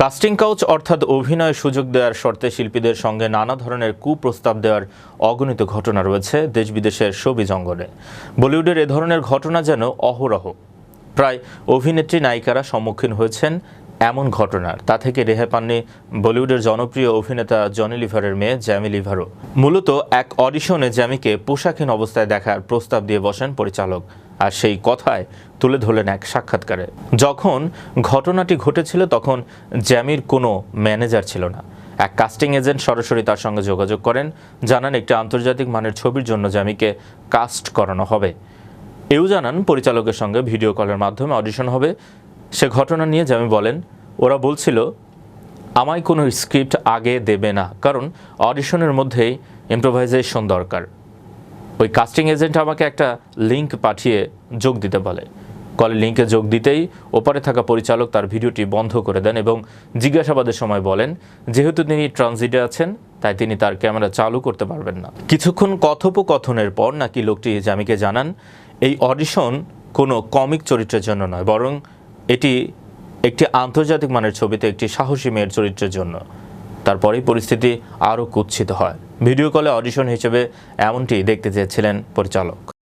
Casting couch অর্থাৎ অভিনয় সুযোগ দেওয়ার শর্তে শিল্পীদের সঙ্গে নানা ধরনের কুপ্রস্তাব দেওয়ার অগণিত ঘটনা রয়েছে দেশ বিদেশের ছবি জঙ্গলে। বলিউডের এ ধরনের ঘটনা যেন অহরহ। প্রায় অভিনেত্রী নায়িকারা সম্মুখীন হয়েছেন এমন ঘটনার। তা থেকে রেহাই পাননি বলিউডের জনপ্রিয় অভিনেতা জনি লিভারের মেয়ে জ্যামি লিভারও মূলত এক অডিশনে জ্যামিকে পোশাকহীন অবস্থায় দেখার প্রস্তাব দিয়ে বসেন পরিচালক আর সেই কথায় তুলে ধরলেন এক সাক্ষাৎকারে। যখন ঘটনাটি ঘটেছিল তখন জ্যামির কোনো ম্যানেজার ছিল না। এক কাস্টিং এজেন্ট সরাসরি তার সঙ্গে যোগাযোগ করেন, জানান একটি আন্তর্জাতিক মানের ছবির জন্য জ্যামিকে কাস্ট করানো হবে। এও জানান পরিচালকের সঙ্গে ভিডিও কলের মাধ্যমে অডিশন হবে। সে ঘটনা নিয়ে জ্যামি বলেন, ওরা বলছিল, আমায় কোনো স্ক্রিপ্ট আগে দেবে না, কারণ অডিশনের মধ্যেই ইম্প্রোভাইজেশন দরকার। ওই কাস্টিং এজেন্ট আমাকে একটা লিংক পাঠিয়ে যোগ দিতে বলে। কলে লিঙ্কে যোগ দিতেই ওপারে থাকা পরিচালক তার ভিডিওটি বন্ধ করে দেন এবং জিজ্ঞাসাবাদের সময় বলেন, যেহেতু তিনি ট্রানজিটে আছেন, তাই তিনি তার ক্যামেরা চালু করতে পারবেন না। কিছুক্ষণ কথোপকথনের পর নাকি লোকটি জামিকে জানান, এই অডিশন কোনো কমিক চরিত্রের জন্য নয়, বরং এটি একটি আন্তর্জাতিক মানের ছবিতে একটি সাহসী মেয়ের চরিত্রের জন্য। তারপরেই পরিস্থিতি আরও কুৎসিত হয়। ভিডিও কলে অডিশন হিসেবে এমনটি দেখতে চেয়েছিলেন পরিচালক।